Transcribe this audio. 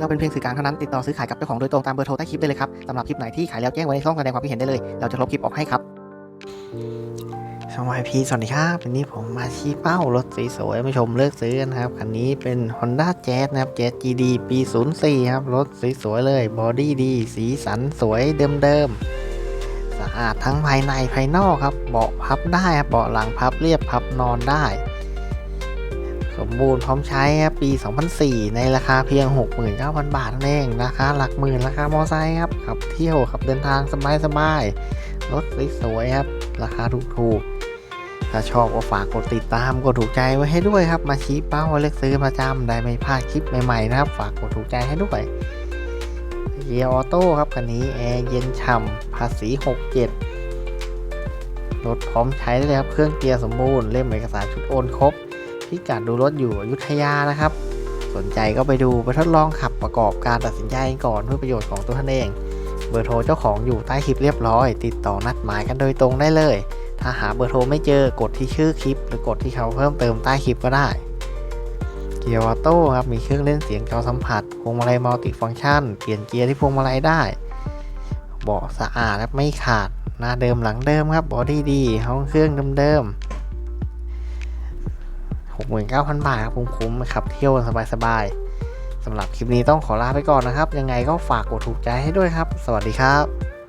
เราเป็นเพียงสื่อกลางเท่านั้นติดต่อซื้อขายกับเจ้าของโดยตรงตามเบอร์โทรใต้คลิปได้เลยครับสำหรับคลิปไหนที่ขายแล้วแจ้งไว้ในช่องแสดงความคิดเห็นได้เลย เราจะลบคลิปออกให้ครับสวัสดีสวัสดีครับวันนี้ผมมาชี้เป้ารถสวยๆมาชมเลือกซื้อกันะครับคันนี้เป็น Honda Jazz นะครับ Jazz GD ปี 04 ครับ รถสวยๆเลยบอดี้ดี สีสันสวยเดิมๆ สะอาดทั้งภายในภายนอกครับ เบาะพับได้ครับ เบาะหลังพับเรียบพับนอนได้ สมบูรณ์พร้อมใช้ครับปี 2004 ในราคาเพียง 69,000 บาทนั่นเองราคาหลักหมื่นราคามอไซค์ครับขับเที่ยวขับเดินทางสบายๆรถสวยๆครับ ราคาถูกๆ ถ้าชอบก็ฝากกดติดตามกดถูกใจไว้ให้ด้วยครับ มาชี้เป้าเลือกซื้อประจำได้ไม่พลาดคลิปใหม่ๆนะครับ ฝากกดถูกใจให้ด้วยเกียร์ออโต้ครับคันนี้แอร์เย็นฉ่ำภาษี 67รถพร้อมใช้เลยครับ เครื่องเกียร์สมบูรณ์ เล่มเอกสารชุดโอนครบ พิกัดดูรถอยู่อยุธยานะครับ สนใจก็ไปดูไปทดลองขับประกอบการตัดสินใจก่อนเพื่อประโยชน์ของตัวท่านเอง เบอร์โทรเจ้าของอยู่ใต้คลิปเรียบร้อย ติดต่อนัดหมายกันโดยตรงได้เลย ถ้าหาเบอร์โทรไม่เจอกดที่ชื่อคลิป หรือกดที่เขาเพิ่มเติมใต้คลิปก็ได้เกียร์ออโต้ครับมีเครื่องเล่นเสียงจอสัมผัสพวงมาลัยมัลติฟังก์ชันเปลี่ยนเกียร์ที่พวงมาลัยได้เบาะสะอาดครับไม่ขาดหน้าเดิมหลังเดิมครับบอดี้ดีห้องเครื่องเดิมๆ 69,000 บาทครับคุ้มๆขับ เที่ยวสบายๆสำหรับคลิปนี้ต้องขอลาไปก่อนนะครับ ยังไงก็ฝากกดถูกใจให้ด้วยครับ สวัสดีครับ